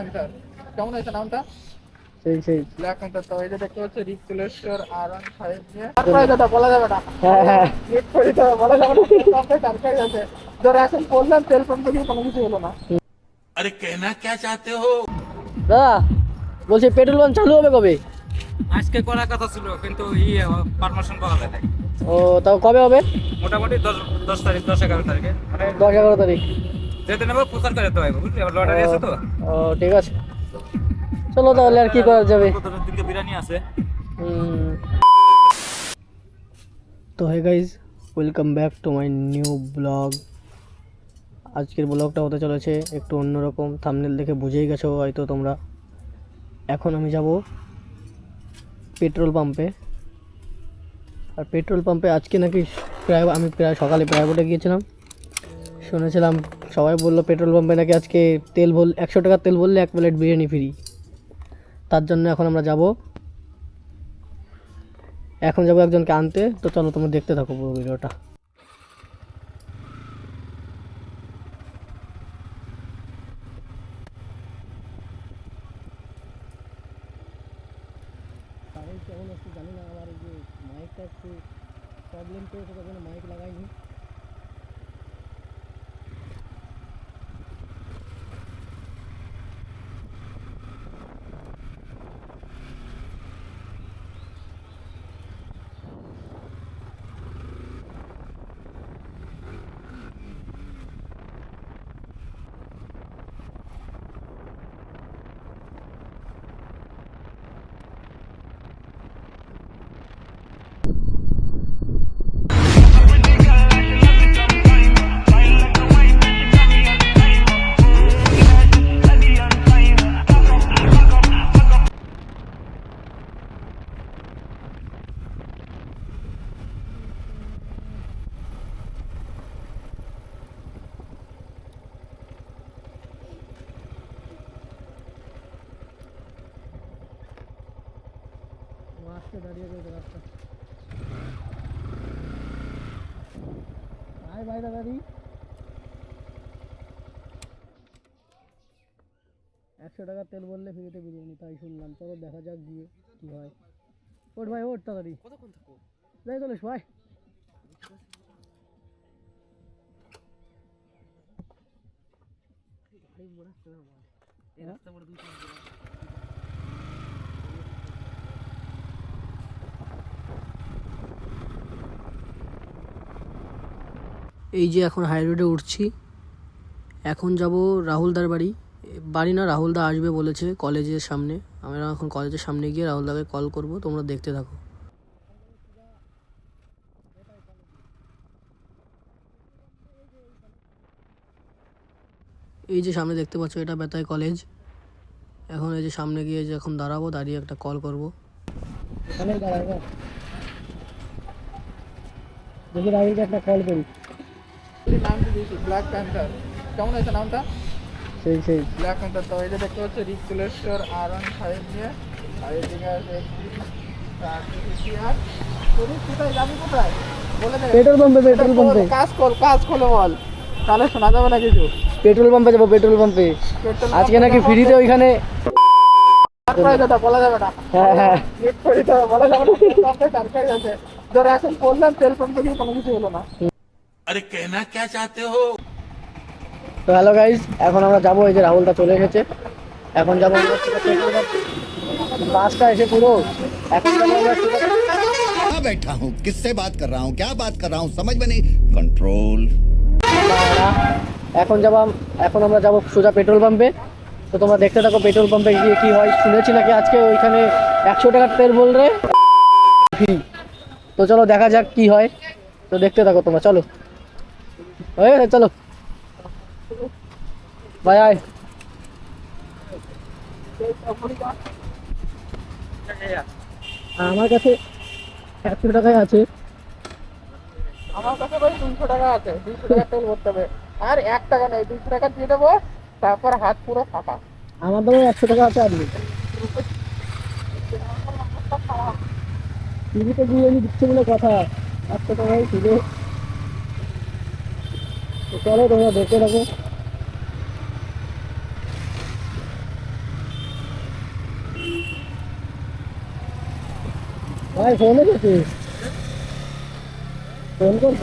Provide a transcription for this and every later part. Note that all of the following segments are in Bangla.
হান্টার কেমন হয়েছে নামটা? পেট্রোল পাম্প হ্যাঁ, হ্যাঁ। হ্যাঁ, চালু হবে কবে? আজকে করার কথা ছিল কিন্তু ও তাও কবে হবে? মোটামুটি দশ দশ তারিখ দশ এগারো তারিখে। মানে দশ এগারো তারিখ। যেতে নেব প্রচার করে যেতে হবে বুঝলি? লটারি আছে তো। ও ঠিক আছে। চলো তাহলে আর কি করা যাবে? দিনকে বিরিয়ানি আছে। তো hey guys welcome back to my new blog আজকের ব্লগটা হতে চলেছে একটু অন্যরকম। থামনেল দেখে বুঝেই গেছো হয়তো তোমরা। এখন আমি যাব পেট্রোল পাম্পে। আর পেট্রোল পাম্পে আজকে নাকি প্রায় আমি প্রায় সকালে প্রাইভেটে গিয়েছিলাম। শুনেছিলাম সবাই বলল পেট্রোল পাম্পে নাকি আজকে তেল ভরলে, একশো টাকার তেল ভরলে এক প্লেট বিরিয়ানি ফ্রি। তার জন্য এখন আমরা যাব। এখন যাব একজনকে আনতে। তো চলো তোমরা দেখতে থাকো পুরো ভিডিওটা। জানি না, আমার যে মাইকটা একটু প্রবলেম মাইক আয় ভাই দাদি একশো টাকার তেল বললে ফ্রিতে বিরিয়ানি তাই শুনলাম। চলো দেখা যাক গিয়ে কি হয়। ওঠ ভাই ওঠ তাড়াতাড়ি। কতক্ষণ থাকো যাই চলিস ভাই এই যে এখন হাই রোডে উঠছি, এখন যাব রাহুলদার বাড়ি। বাড়ি না, রাহুলদা আসবে বলেছে কলেজের সামনে। আমরা এখন কলেজের সামনে গিয়ে রাহুলদাকে কল করব, তোমরা দেখতে থাকো। এই যে সামনে দেখতে পাচ্ছ, এটা বেতায় কলেজ। এখন এই যে সামনে গিয়ে যে এখন দাঁড়াবো, দাঁড়িয়ে একটা কল করব। দেখি রাহুলকে একটা কল করি। দিয়েছি? ব্ল্যাক প্যান্থার কেমন হয়েছে নামটা? সেই সেই। ব্ল্যাক প্যান্থার তো এই যে দেখতে পাচ্ছ রিকুলেশ্বর আর ওয়ান ফাইভ নিয়ে আর এদিকে আছে কোথায়? যাবি কোথায়? বলে দে। পেট্রোল পাম্পে পেট্রোল পাম্পে। কাজ কর কাজ খোলো বল। তাহলে শোনা যাবে না কিছু। পেট্রোল পাম্পে যাব পেট্রোল পাম্পে। আজকে নাকি ফ্রিতে ওইখানে বলা যাবে না। হ্যাঁ হ্যাঁ। বলা যাবে না। ধর এখন বললাম তেল পাম্প কোনো কিছু হলো না। अरे कहना क्या चाहते हो তো হ্যালো গাইজ এখন আমরা যাবো এই যে রাহুলটা চলে এসেছে এখন যাবো আমরা সোজা পেট্রোল পাম্প। বাসটা এসে পুরো এখন যাবো আমরা সোজা कहाँ बैठा हूँ किससे बात कर रहा हूँ क्या बात कर रहा हूँ समझ में नहीं कंट्रोल পাহাড়া। এখন যাবো আম- এখন আমরা যাবো সোজা পেট্রোল পাম্পে তো তোমরা দেখতে থাকো পেট্রোল পাম্পে গিয়ে কি হয় শুনেছি নাকি আজকে ওইখানে একশো টাকার তেল বল রে ফ্রি তো চলো দেখা যাক কি হয় তো দেখতে থাকো তোমরা চলো গেছে চলো বাই আয় আমার কাছে একশো টাকায় আছে আমার কাছে ভাই দুশো টাকা আছে। দুশো টাকা তেল ভরতে হবে। আর এক টাকা নেই দুশো টাকা দিয়ে দেবো তারপর হাত পুরো ফাঁকা আমার দামে একশো টাকা আছে আর টিভিতে বিরিয়ানি দিচ্ছে বলে কথা। একশো টাকায় ছিল তো চলো, তোমরা দেখতে থাকো। ভাই ফোনে করছিস ফোন করছ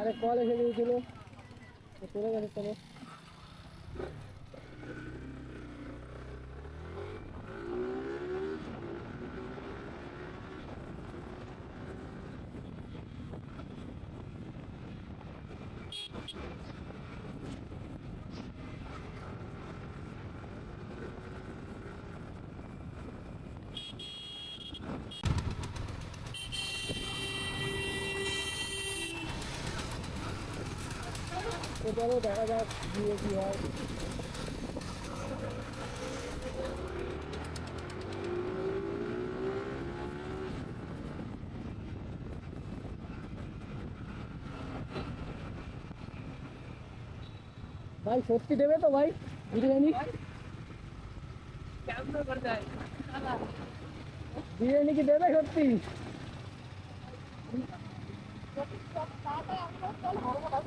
আরে কল এসে গিয়েছিল। চলে গেছে, চলো। তো চলো দেখা যাক গিয়ে কি হয় ভাই সত্যি দেবে তো ভাই, বিরিয়ানি। বিরিয়ানি কি দেবে সত্যি?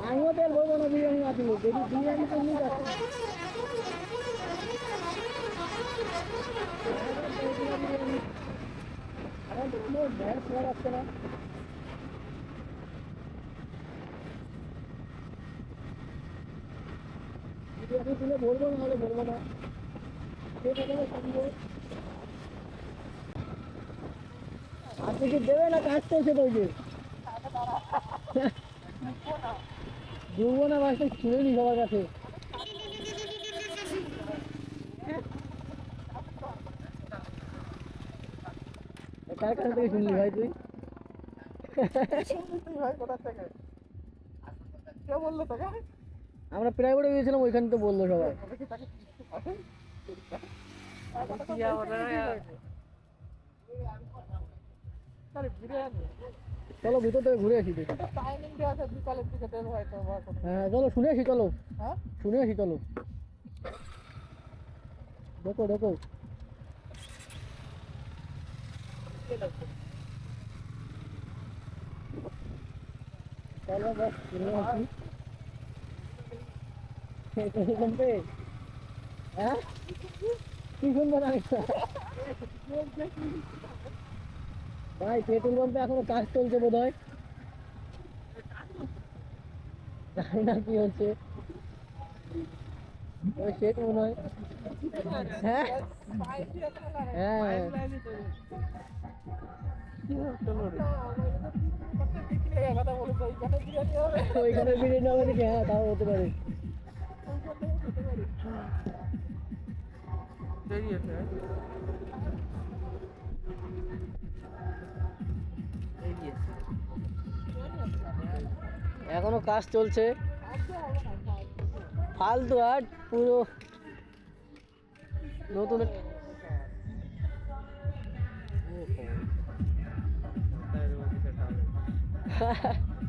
আমিও তেল বলব না বিরিয়ানি তুমি যদি বিরিয়ানি তো নিয়ে যাচ্ছে এখন তো কোনো ভ্যাস শোনা যাচ্ছে না বিরিয়ানি দিলে বলব না। হলে বলব না আপনি কি দেবে না, কাজ করছে তো ওই যে দুবো না বাসটা শুনে নি সবার কাছে। কার কাছ থেকে শুনলি ভাই তুই? ভাই থেকে কে বলল তোকে? আমরা প্রাইভেটে গিয়েছিলাম, ওইখানে তো বলল সবাই। চলো ভিতর থেকে ঘুরে আসি হ্যাঁ চলো শুনে আসি, চলো। শুনে আসি, চলো। দেখো দেখো। চলো, বস শুনে আসি। ভাই পেট্রোল পাম্পে এখনও কাজ চলছে বোধ হয় না কি হচ্ছে ওই মনে হয় হ্যাঁ হ্যাঁ ওইখানে বিরিয়ানি হবে নাকি হ্যাঁ তাও হতে পারে দেরি আছে। এখনও কাজ চলছে। ফালতু আট পুরো নতুন এক-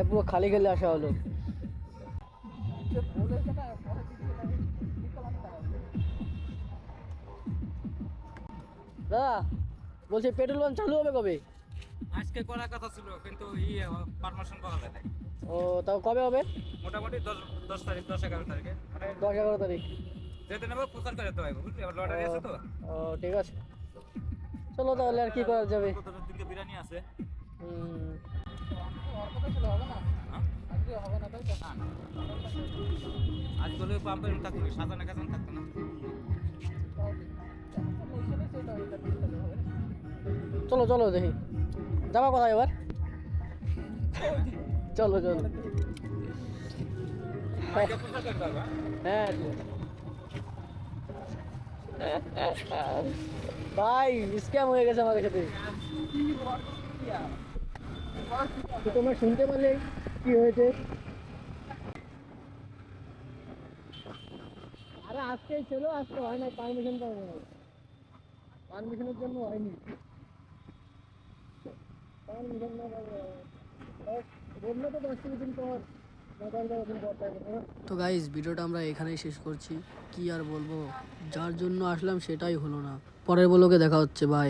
ভাই পুরো খালি খেলে আসা হলো। দাদা বলছি পেট্রোল পাম্প চালু হবে কবে? আজকে করার কথা ছিল কিন্তু ই পারমিশন পাওয়া যায়। ও তাও কবে হবে? মোটামুটি দশ দশ তারিখ দশ এগারো তারিখে মানে দশ এগারো তারিখ। যেতে নেব প্রচার করে তো বুঝলি? আবার লটারি আছে তো। ও ঠিক আছে। চলো তাহলে আর কি করা যাবে? বিরিয়ানি আছে। হুম, হ্যাঁ? আজ বলে পাম্পের থাকতো সাজানো থাকতো না চলো চলো দেখি যাবা কোথায় এবার চলো চলো হ্যাঁ? ভাই স্ক্যাম হয়ে গেছে আমার সাথে তো তোমরা শুনতে পারলে কি হয়েছে? আরে আজকেই ছিল, আজকে হয় না পারমিশন পাবো না। পারমিশনের জন্য হয়নি। পারমিশন না তো পর তো গাইজ ভিডিওটা আমরা এখানেই শেষ করছি। কি আর বলব? যার জন্য আসলাম সেটাই হলো না। পরের বলোকে দেখা হচ্ছে বাই